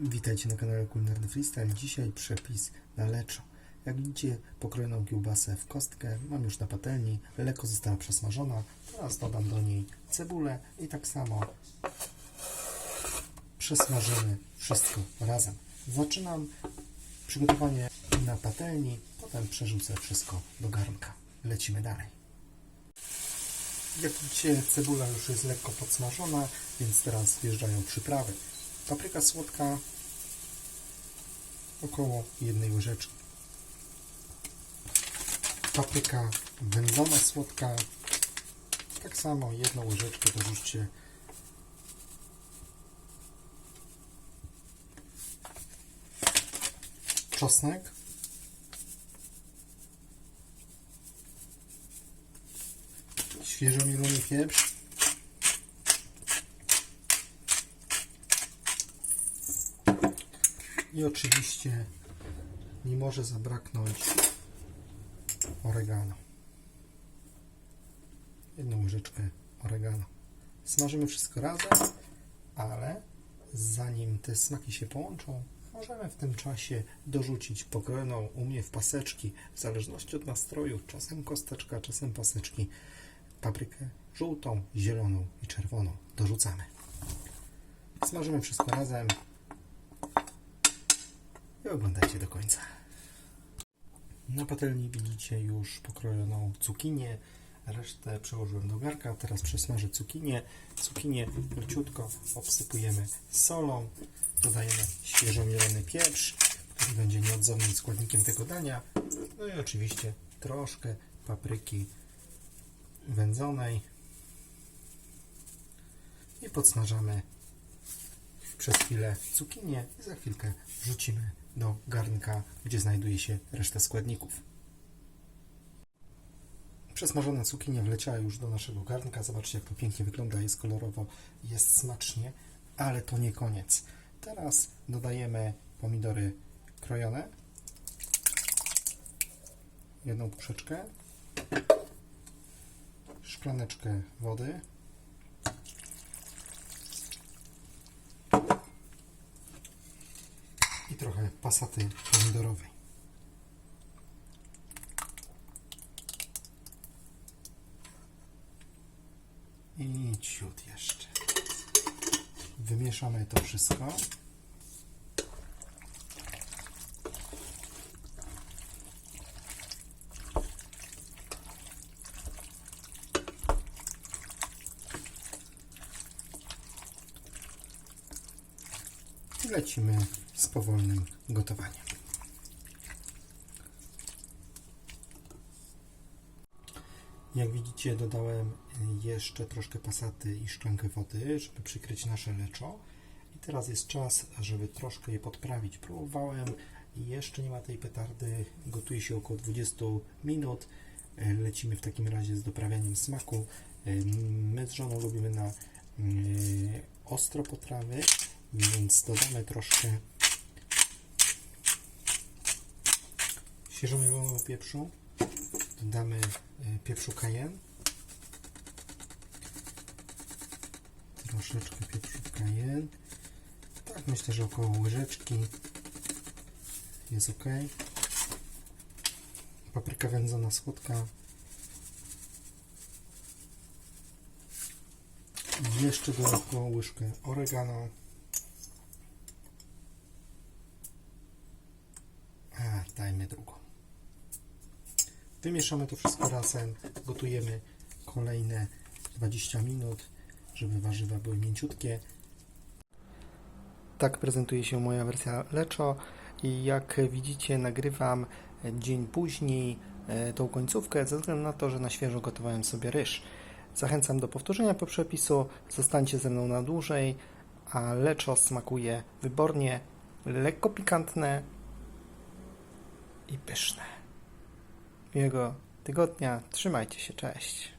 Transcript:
Witajcie na kanale Kulinarny Freestyle. Dzisiaj przepis na leczo. Jak widzicie, pokrojoną kiełbasę w kostkę mam już na patelni. Lekko została przesmażona. Teraz dodam do niej cebulę i tak samo przesmażymy wszystko razem. Zaczynam przygotowanie na patelni, potem przerzucę wszystko do garnka. Lecimy dalej. Jak widzicie, cebula już jest lekko podsmażona, więc teraz wjeżdżają przyprawy. Papryka słodka około jednej łyżeczki. Papryka wędzona słodka tak samo jedną łyżeczkę dorzućcie. Czosnek. Świeżo mielony pieprz. I oczywiście nie może zabraknąć oregano. Jedną łyżeczkę oregano. Smażymy wszystko razem, ale zanim te smaki się połączą, możemy w tym czasie dorzucić pokrojoną u mnie w paseczki, w zależności od nastroju, czasem kosteczka, czasem paseczki, paprykę żółtą, zieloną i czerwoną. Dorzucamy. Smażymy wszystko razem oglądajcie do końca. Na patelni widzicie już pokrojoną cukinię. Resztę przełożyłem do garka. Teraz przesmażę cukinię. Cukinię leciutko obsypujemy solą. Dodajemy świeżo mielony pieprz, który będzie nieodzownym składnikiem tego dania. No i oczywiście troszkę papryki wędzonej. I podsmażamy przez chwilę cukinię i za chwilkę wrzucimy do garnka, gdzie znajduje się reszta składników. Przesmażona cukinia wleciała już do naszego garnka. Zobaczcie, jak to pięknie wygląda. Jest kolorowo, jest smacznie, ale to nie koniec. Teraz dodajemy pomidory krojone. Jedną puszeczkę. Szklaneczkę wody. i trochę pasaty pomidorowej. I ciut jeszcze. Wymieszamy to wszystko. Lecimy z powolnym gotowaniem. Jak widzicie, dodałem jeszcze troszkę pasaty i szklankę wody, żeby przykryć nasze leczo. I teraz jest czas, żeby troszkę je podprawić. Próbowałem jeszcze nie ma tej petardy. Gotuje się około 20 minut. Lecimy w takim razie z doprawianiem smaku. My z żoną lubimy na yy, ostro potrawy, więc dodamy troszkę świeżo mielonego pieprzu. Dodamy y, pieprzu cayenne. Troszeczkę pieprzu cayenne. Tak, myślę, że około łyżeczki jest ok. Papryka wędzona słodka. I Jeszcze dodatkowo łyżkę oregano. Drugą. Wymieszamy to wszystko razem, gotujemy kolejne 20 minut, żeby warzywa były mięciutkie. Tak prezentuje się moja wersja leczo i jak widzicie nagrywam dzień później e, tą końcówkę ze względu na to, że na świeżo gotowałem sobie ryż. Zachęcam do powtórzenia po przepisu, zostańcie ze mną na dłużej, a leczo smakuje wybornie, lekko pikantne i pyszne. Miłego tygodnia. Trzymajcie się. Cześć.